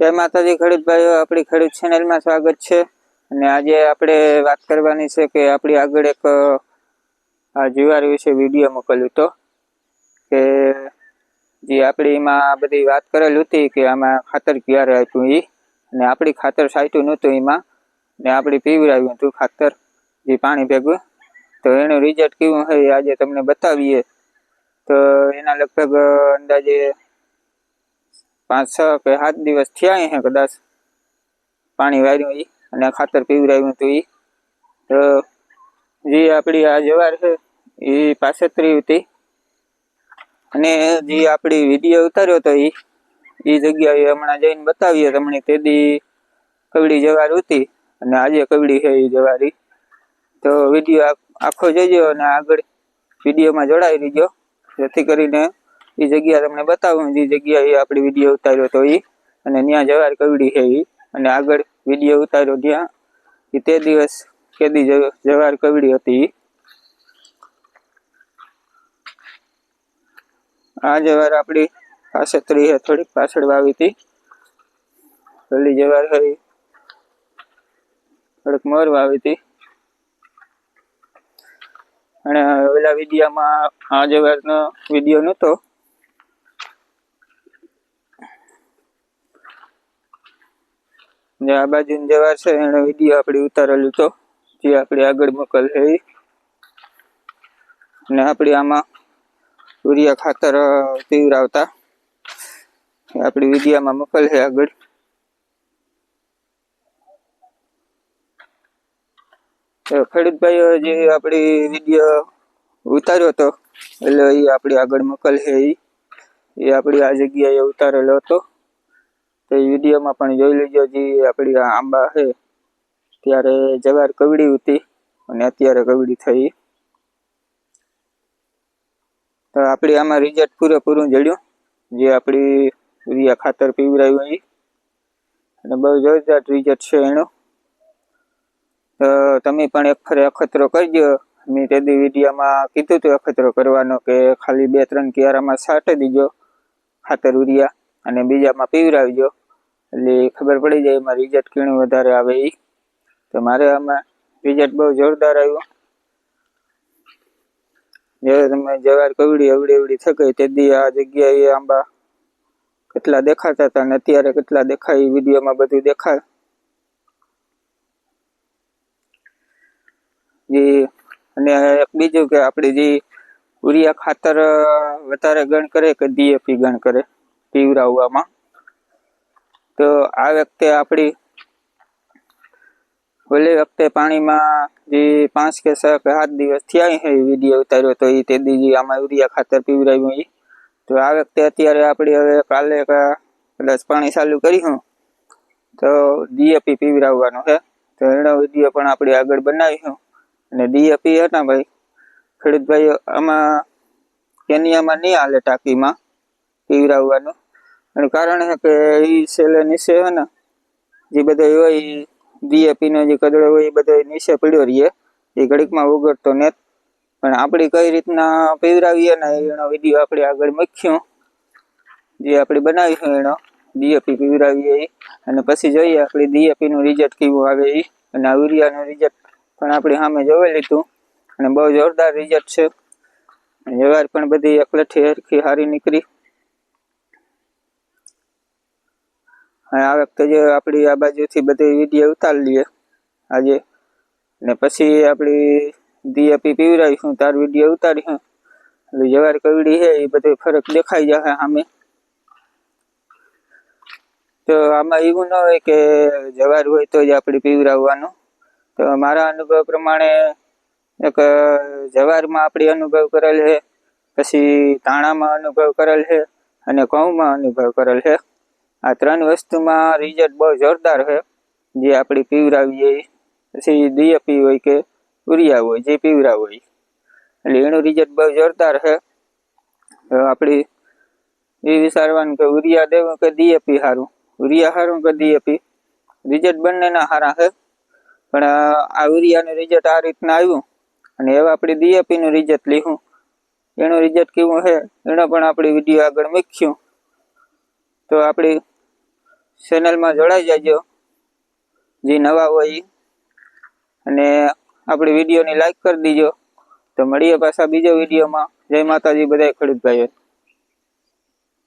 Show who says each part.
Speaker 1: જય માતાજી, ખેડૂત ભાઈઓ, આપણી ખેડૂત ચેનલમાં સ્વાગત છે. અને આજે આપણે વાત કરવાની છે કે આપણી આગળ એક આ જુવાર વિશે વીડિયો મોકલ્યો હતો કે જે આપણી એમાં બધી વાત કરેલી હતી કે આમાં ખાતર ક્યારે આપ્યું એ અને આપણી ખાતર સાચું નહોતું એમાં. ને આપણી પીવડાવ્યું હતું ખાતર, જે પાણી ભેગું. તો એનું રિઝલ્ટ કેવું હોય આજે તમને બતાવીએ. તો એના લગભગ અંદાજે પાંચ, છ કે સાત દિવસ થયા અહીંયા કદાચ. પાણી વાર્યું એ અને ખાતર પીવરાયું હતું એ તો જે આપણી આ જવાર છે એ પાસેતરી હતી. અને જે આપણી વીડિયો ઉતાર્યો હતો ઈ એ જગ્યાએ હમણાં જઈને બતાવીએ તમને તે દી કવડી જવાર હતી અને આજે કવડી છે એ જવારી તો વીડિયો આખો જોજો અને આગળ વિડીયોમાં જોડાઈ રહીજો. જેથી કરીને એ જગ્યા તમને બતાવું. જે જગ્યાએ આપણે વીડિયો ઉતાર્યો હતો એ અને ત્યાં જવાર કવડી છે એ અને આગળ વીડિયો ઉતાર્યો ત્યાં. એ તે દિવસ કેદી જવાર કવડી હતી. આ જવાર આપણી પાસે ત્રી થોડીક પાછળ વાવી હતી પેલી જવાર ઈ. થોડીક મોર વાવી હતી અને ઓલા વિડીયામાં આ જવારનો વીડિયો નહોતો જે આ બાજુ જવાર છે એનો વીડિયો આપણે ઉતારેલું હતો જે આપણે આગળ મોકલ છે અને આપણે આમાં યુરિયા ખાતર પીવરાવતા. આપણી વિડીયામાં મોકલ છે આગળ. તો ખેડૂત જે આપણી વીડિયો ઉતાર્યો હતો એટલે એ આપણી આગળ મોકલ છે એ આપણી આ જગ્યાએ ઉતારેલો હતો. તો એ વિડીયોમાં પણ જોઈ લેજો જે આપણી આંબા છે. ત્યારે જવાર કવડી હતી અને અત્યારે કવડી થઈ. તો આપણી આમાં રિઝલ્ટ પૂરેપૂરું જડ્યું. જે આપણી યુરિયા ખાતર પીવરાયું એ અને બહુ જોરદાર રિઝલ્ટ છે એનું. તો તમે પણ એક ફરે અખતરો કરજો. મેં તે દી વિડીયામાં કીધું હતું અખતરો કરવાનો કે ખાલી બે ત્રણ કિયારામાં છાંટી દીજો ખાતર ઉરિયા અને બીજામાં પીવરાવજો એટલે ખબર પડી જાય એમાં રિઝલ્ટ કેણું વધારે આવે એ તો મારે આમાં રિઝલ્ટ બહુ જોરદાર આવ્યું. જે તમે જવાર કવડી અવડી અવડી થકાય તે દી આ જગ્યાએ આંબા કેટલા દેખાતા હતા અને અત્યારે કેટલા દેખાય એ વિડીયોમાં બધું દેખાય. જે અને એક બીજું કે આપણે જે યુરિયા ખાતર વધારે ગણ કરે કે ડીએપી ગણ કરે પીવરાવવામાં. તો આ વખતે આપણી ઓલી વખતે પાણીમાં જે પાંચ કે છ સાત દિવસ થયા છે વીડિયો ઉતાર્યો તો એ તે દી આમાં યુરિયા ખાતર પીવરાવ્યું એ તો આ વખતે અત્યારે આપણે હવે કાલે કદાચ પાણી ચાલુ કર્યું તો ડીએપી પીવડાવવાનું છે તો એનો વીડિયો પણ આપણે આગળ બનાવીશું અને ડીએપી હતા ભાઈ, ખેડૂતભાઈઓ આમાં કેનિયામાં નહીં હાલે ટાંકીમાં પીવરાવવાનું એનું કારણ છે કે એ સેલે નીચે છે ને, જે બધા હોય ડીએપી નો જે કદડો હોય એ બધો નીચે પડ્યો રહીએ એ ઘડીકમાં ઉગડતો ને પણ આપણે કઈ રીતના પીવરાવીએ ને એનો વીડિયો આપણે આગળ મૂક્યું. જે આપણે બનાવીશું એનો, ડીએપી પીવરાવીએ એ અને પછી જોઈએ આપણે ડીએપીનું રિઝલ્ટ કેવું આવે એ અને આ યુરિયાનું રિઝલ્ટ પણ આપણે સામે જોઈ લીધું. અને બહુ જોરદાર રિઝલ્ટ છે. વ્યવહાર પણ બધી એકલઠી હરખી સારી નીકળી. આ વખતે જે આપણી આ બાજુથી બધી વીડિયો ઉતારી લઈએ આજે. ને પછી આપણી ડીએપી પીવરાવીશું તાર વીડિયો ઉતારીશું. એટલે જવાર કવડી છે એ બધો ફરક દેખાઈ જશે સામે. તો આમાં એવું ન હોય કે જવાર હોય તો જ આપણે પીવરાવવાનું તો મારા અનુભવ પ્રમાણે એક જવારમાં આપણે અનુભવ કરેલ છે, પછી ધાણામાં અનુભવ કરેલ છે, અને ઘઉંમાં અનુભવ કરેલ છે. આ ત્રણ વસ્તુમાં રિઝલ્ટ બહુ જોરદાર છે. જે આપણે પીવરાવીએ. પછી ડીએપી હોય કે ઉરિયા હોય, જે પીવરા હોય. એટલે એનું રિઝલ્ટ બહુ જોરદાર છે. આપણી એ વિચારવાનું કે ઉરિયા દેવું કે ડીએપી સારું ઉરિયા સારું કે ડીએપી રિઝલ્ટ બંનેના સારા છે. પણ આ ઉરિયાનું રિઝલ્ટ આ રીતના આવ્યું. અને એવા આપણે ડીએપી નું રિઝલ્ટ લીધું. એનું રિઝલ્ટ કેવું છે? એનો પણ આપણે વીડિયો આગળ મૂક્યું. તો આપણી ચેનલમાં જોડાઈ જાજો. જે નવા હોય. અને આપણી વિડીયોની લાઈક કરી દીજો. તો મળીએ પાછા બીજો વિડીયોમાં. જય માતાજી બધા ખેડૂત ભાઈઓ